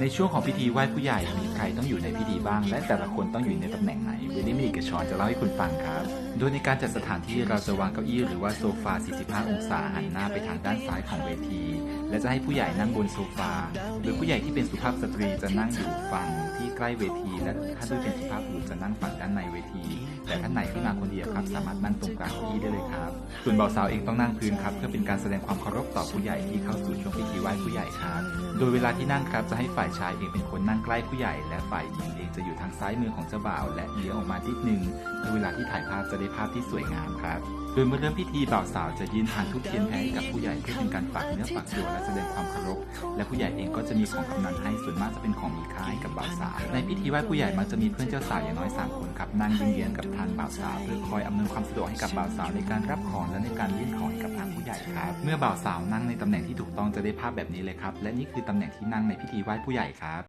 ในช่วงของพิธีไหว้ผู้ใหญ่มีใครต้องอยู่ในพิธีบ้าง และแต่ละคนต้องอยู่ในตำแหน่งไหนวิลลี่มิลิกระชอนจะเล่าให้คุณฟังครับ โดยในการจัดสถานที่เราจะวางเก้าอี้หรือว่าโซฟา 45 องศาหันหน้าไปทางด้านซ้ายของเวที และจะให้ผู้ใหญ่นั่งบนโซฟา โดยผู้ใหญ่ที่เป็นสุภาพสตรีจะนั่งอยู่ฝั่งที่ใกล้เวที และถ้าด้วยเป็นสุภาพบุรุษจะนั่งฝั่งด้านในเวที แต่ท่านไหนที่มาคนเดียวครับ สามารถนั่งตรงกลางเก้าอี้ได้เลยครับ ส่วนบ่าวสาวเองต้องนั่งพื้นครับ เพื่อเป็นการแสดงความเคารพต่อผู้ใหญ่ที่เข้าสู่ช่วงพิธีไหว้ผู้ใหญ่ครับ โดยเวลาที่นั่งครับจะให้ฝ่ายชายเองเป็นคนนั่งใกล้ผู้ใหญ่ และฝ่ายหญิงเองจะอยู่ทางซ้ายมือของเจ้าบ่าว และเลี้ยวออกมานิดนึงเพื่อเวลาที่ถ่ายภาพจะได้ภาพที่สวยงามครับ โดยเมื่อเริ่มพิธีบ่าวสาวจะยืนทานทุกเทียนแพ้กับผู้ใหญ่เพื่อเป็นการฝากเนื้อฝากตัวและแสดงความเคารพ และผู้ใหญ่เองก็จะมีของกำนันให้ส่วนมากจะเป็นของมีค่าให้กับบ่าวสาว ในพิธีไหว้ผู้ใหญ่มักจะมีเพื่อนเจ้าสาวอย่างน้อยสามคนครับนั่งเยื้องกับทางบ่าวสาวเพื่อคอยอำนวยความสะดวกให้กับบ่าวสาวในการรับของและในการยื่นของให้กับทางผู้ใหญ่ครับเมื่อบ่าวสาวนั่งในตำแหน่งที่ถูกต้องจะได้ภาพแบบนี้เลยครับและนี่คือตำแหน่งที่นั่งในพิธีไหว้ผู้ใหญ่ครับ